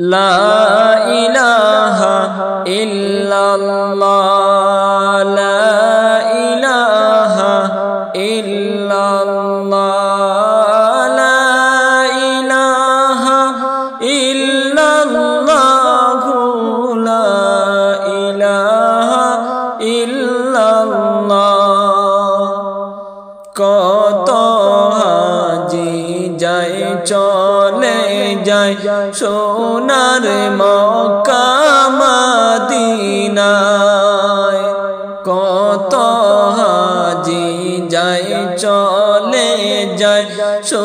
লা ইলাহা ইল্লা যায় সোনার মকামাদিনায় কত হাজি যায় চলে যায় সো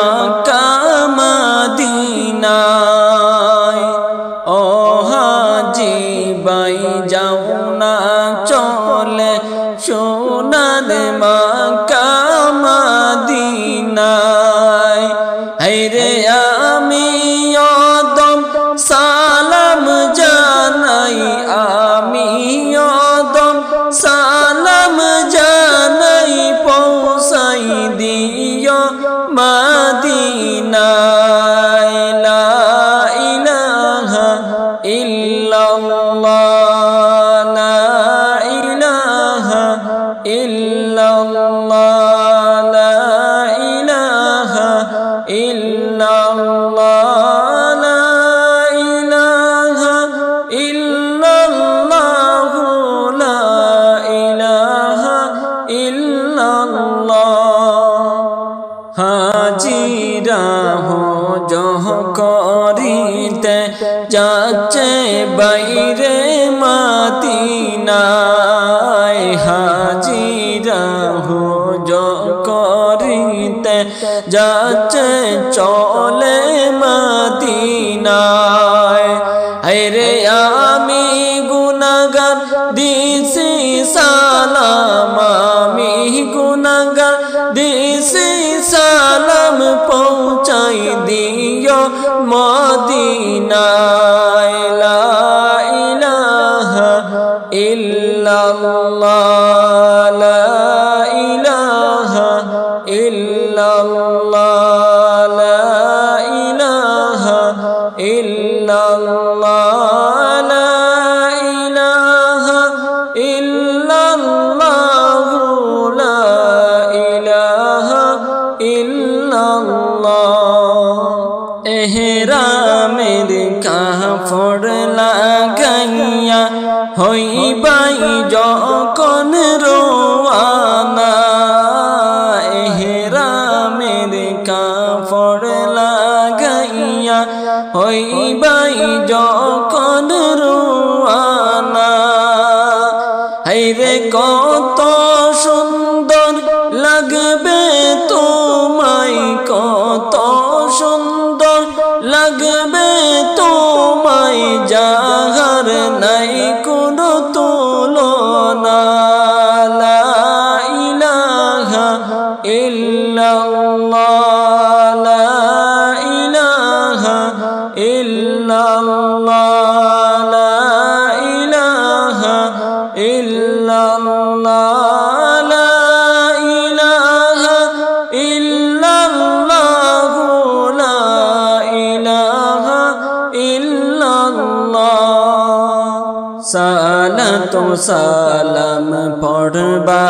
হাজিরা হো জহ করিতে যাচ্ছে হইতে যাচ্ছে চলে মদিনায়। রে আমি গুনাগার দিছি সালাম। আমি গুনাগার দিছি সালাম। পৌঁছাই দিও মদিনায়। কাফড় লাগাইয়া হইবাই যখন রোয়ানা, এহরামের কাফড় লাগাইয়া হইবাই যখন রোয়ানা। হাইরে কত সুন্দর লাগবে যাহার নাই কো সালাতো সালাম পড়বা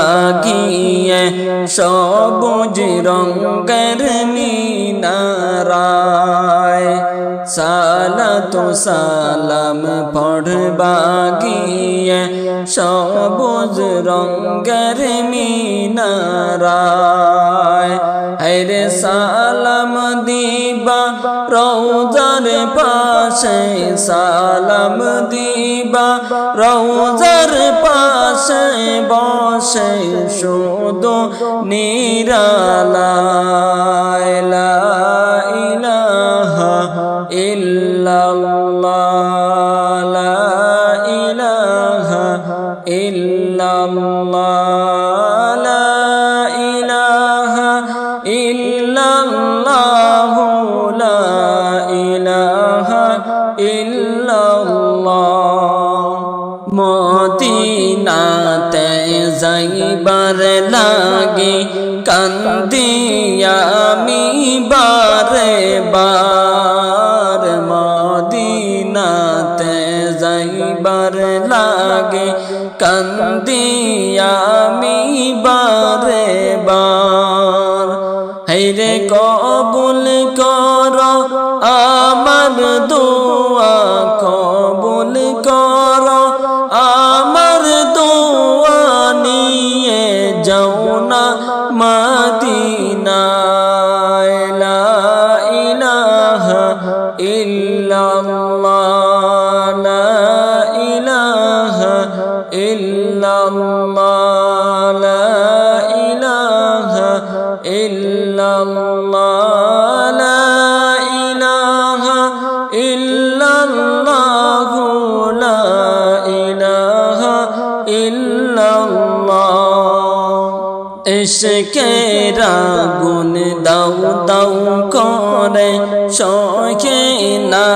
গিয়ে সবুজ রঙ্গের মিনারায়। সালাতো সালাম পড়বা গিয়ে সবুজ রঙ্গের মিনারায়। হরে সালাম দিয়ে দিবা রৌজার পাশে সালাম দিবা রৌজার পাশে বসে শুধু নিরালায়, লা ইলাহা ইল্লাল্লাহ, লা ইলাহা ইল্লাল্লাহ, লা ইলাহা ইল্লাল্লাহ যাইবার লাগে কান্দিয়া আমি বারে বার মদিনাতে যাইবার লাগে কান্দিয়া আমি বারে বার। হেরে কবুল ইল্লাল্লাহ লা ইলাহা ইল্লাল্লাহ আগুন দাও দাও করে শখে নাগার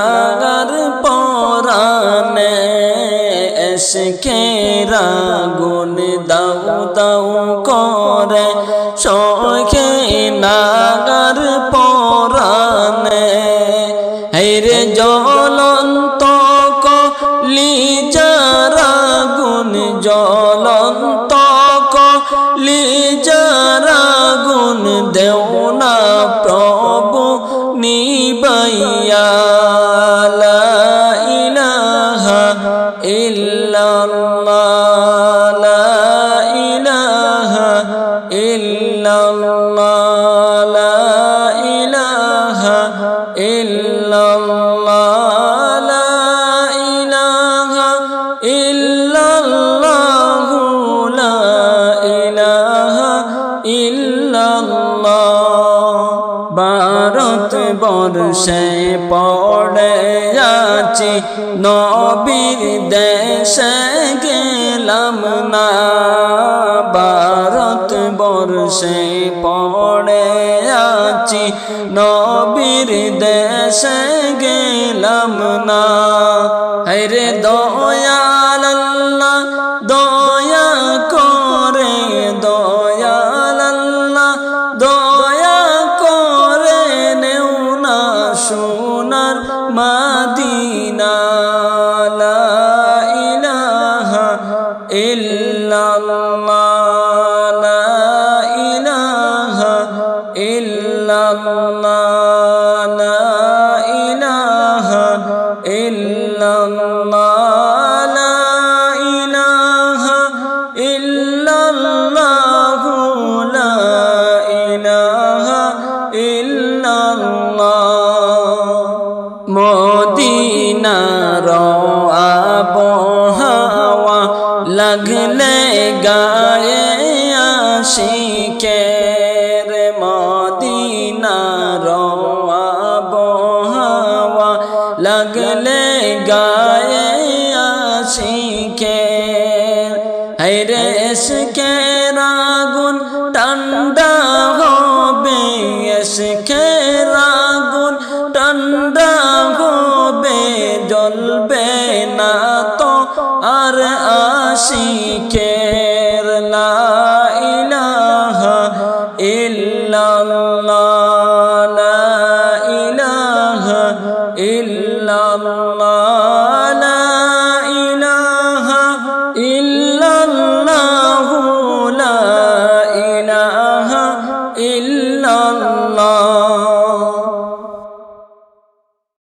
হেরে জ্বলন্ত কলি যারা গুণ জ্বলন্ত কলি যারা গুণ দেও না প্রভু নিবাইয়া ইলাহা ইল্লাল্লাহ। বর্ষে পড়ে আছি। নবীর দেশে গেলাম না। ভারত বর্ষে পড়ে আছি। নবীর দেশে গেলাম না। হরে দয়াল সোনার মাদিনা ইলাহা ইল্লাল্লাহ ইলাহা ইল্লাল্লাহ ইলাহা ইল্লাল্লাহ। লাগলে গায়ে আশিকে